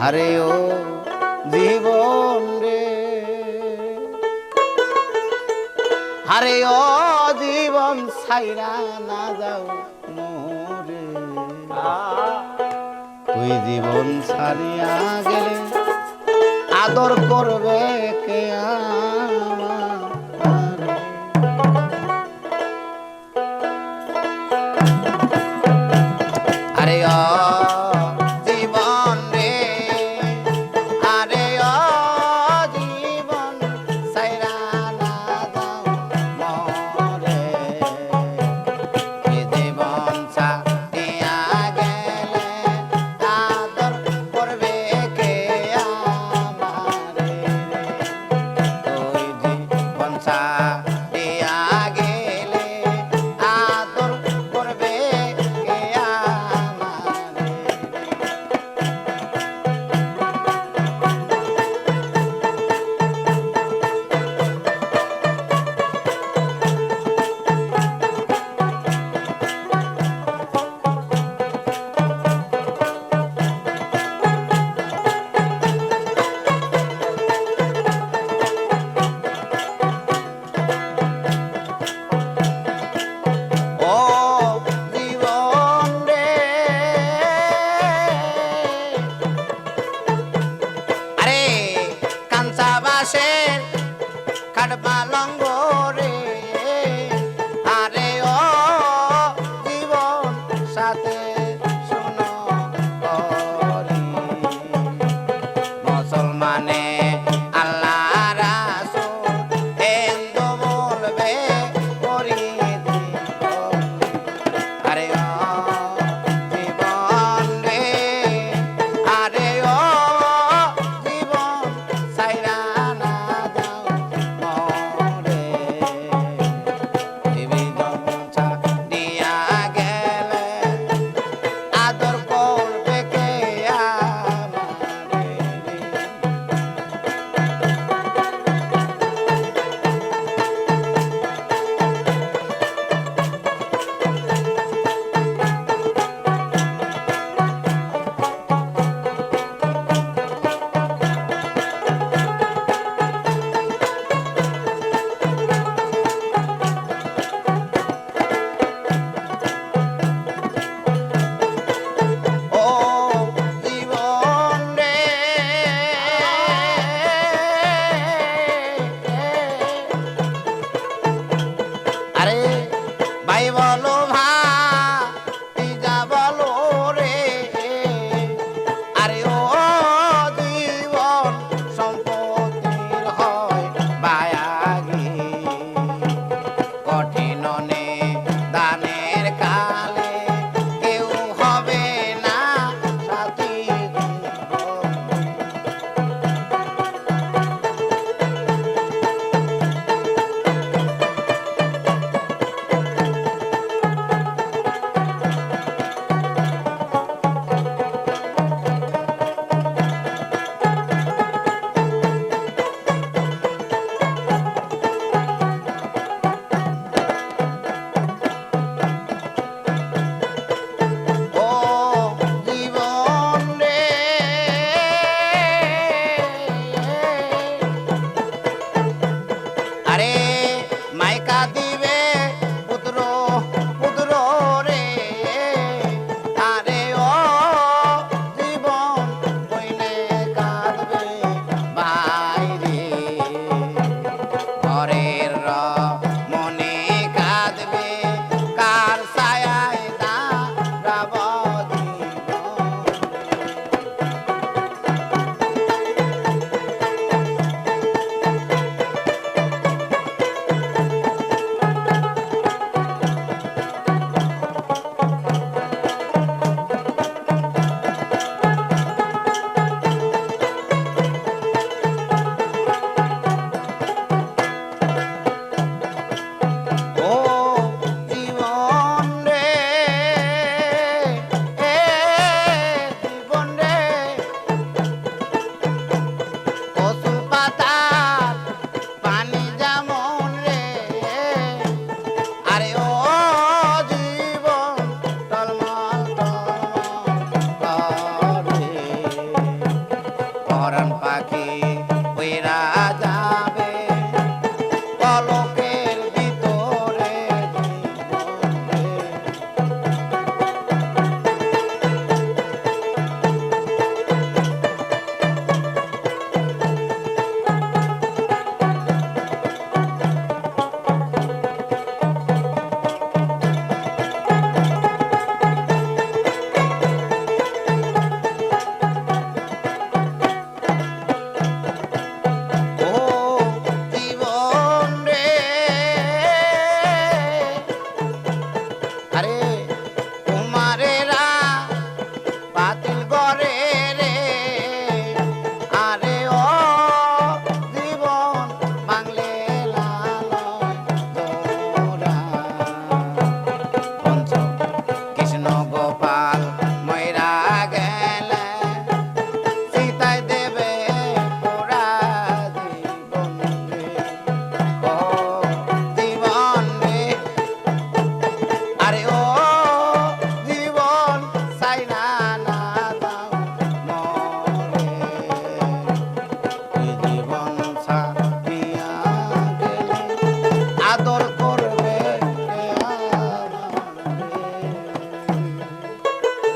হরে ও জীবন রে। হরে ও জীবন সাইরা না যাও মোরে। তুই জীবন সারিয়া গেলে আদর করবে কে আমার?